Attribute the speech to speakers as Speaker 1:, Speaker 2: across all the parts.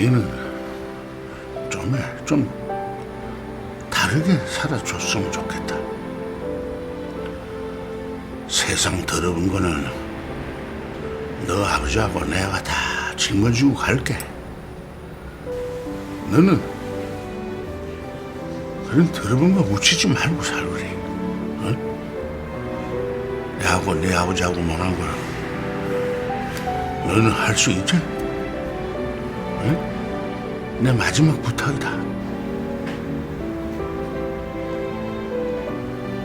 Speaker 1: 니는 좀, 해, 좀 다르게 살아줬으면 좋겠다. 세상 더러운 거는 너 아버지하고 내가 다 짊어지고 갈게. 너는 그런 더러운 거 묻히지 말고 살으리. 어? 내하고 내 아버지하고 못한 걸 너는 할 수 있지? 응? 내 마지막 부탁이다.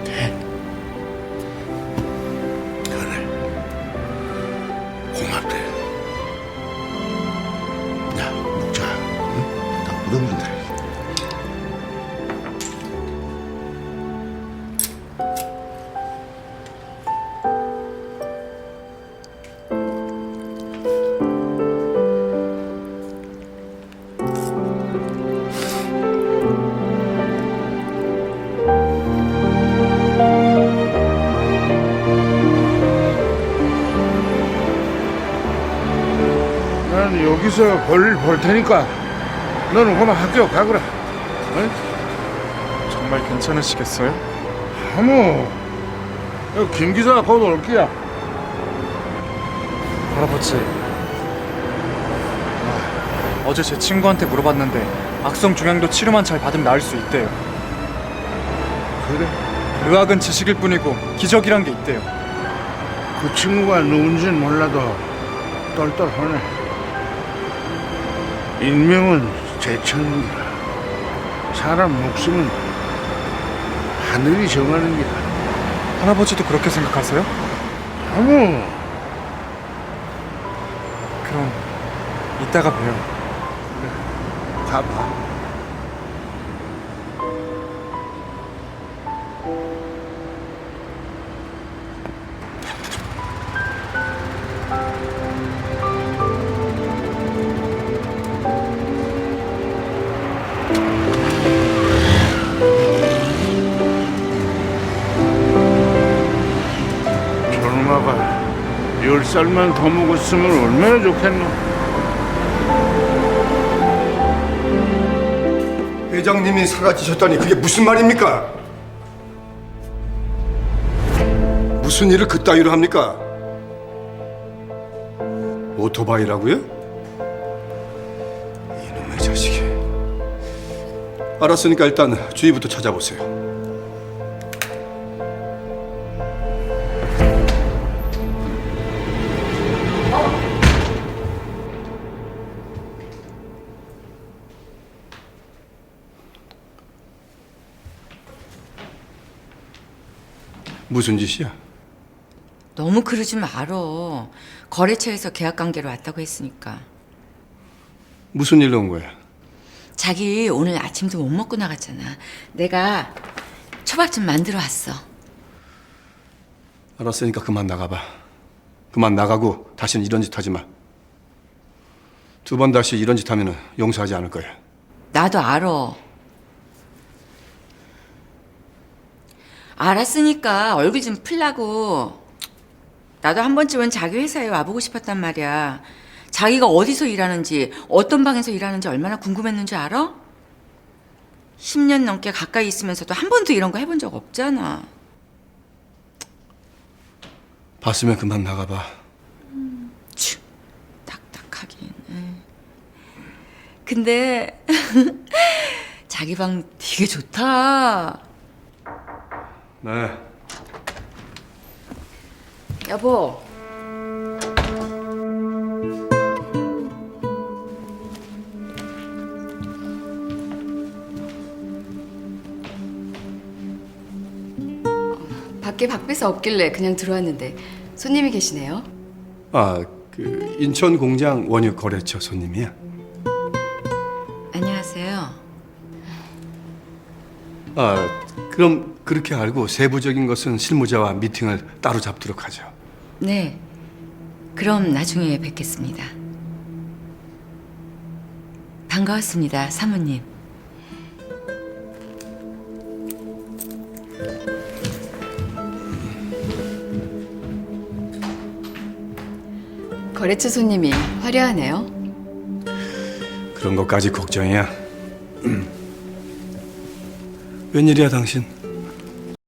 Speaker 1: 돼. 그래. 고맙대. 야, 먹자. 응? 다 묻어본다. 여기서 볼일 볼 테니까 너는 그만 학교 가거라. 어?
Speaker 2: 정말 괜찮으시겠어요?
Speaker 1: 아무 여기 김 기사 곧올 거야.
Speaker 2: 할아버지. 아, 어제 제 친구한테 물어봤는데 악성 종양도 치료만 잘 받으면 나을 수 있대요.
Speaker 1: 그래?
Speaker 2: 의학은 지식일 뿐이고 기적이란 게 있대요.
Speaker 1: 그 친구가 누군지는 몰라도 똘똘하네. 인명은 제천이라 사람 목숨은 하늘이 정하는 기다.
Speaker 2: 할아버지도 그렇게 생각하세요?
Speaker 1: 아무
Speaker 2: 그럼 이따가 봬요.
Speaker 1: 가봐. 열 살만 더 먹었으면 얼마나 좋겠노.
Speaker 3: 회장님이 사라지셨다니 그게 무슨 말입니까? 무슨 일을 그따위로 합니까? 오토바이라고요? 이놈의 자식이 알았으니까 일단 주위부터 찾아보세요 무슨 짓이야?
Speaker 4: 너무 그러지 말어. 거래처에서 계약 관계로 왔다고 했으니까.
Speaker 3: 무슨 일로 온 거야?
Speaker 4: 자기 오늘 아침도 못 먹고 나갔잖아. 내가 초밥 좀 만들어 왔어.
Speaker 3: 알았으니까 그만 나가봐. 그만 나가고 다시는 이런 짓 하지 마. 두 번 다시 이런 짓 하면 용서하지 않을 거야.
Speaker 4: 나도 알아. 알았으니까 얼굴 좀 풀라고. 나도 한 번쯤은 자기 회사에 와보고 싶었단 말이야. 자기가 어디서 일하는지, 어떤 방에서 일하는지 얼마나 궁금했는 줄 알아? 10년 넘게 가까이 있으면서도 한 번도 이런 거 해본 적 없잖아.
Speaker 3: 봤으면 그만 나가봐.
Speaker 4: 치, 딱딱하긴. 응. 근데 자기 방 되게 좋다.
Speaker 3: 네.
Speaker 4: 여보.
Speaker 5: 밖에 박배사 없길래 그냥 들어왔는데 손님이 계시네요.
Speaker 3: 아, 그 인천 공장 원유 거래처 손님이야.
Speaker 4: 안녕하세요.
Speaker 3: 아, 그럼 그렇게 알고 세부적인 것은 실무자와 미팅을 따로 잡도록 하죠.
Speaker 4: 네. 그럼 나중에 뵙겠습니다. 반가웠습니다, 사모님.
Speaker 5: 거래처 손님이 화려하네요.
Speaker 3: 그런 것까지 걱정이야. 웬일이야 당신?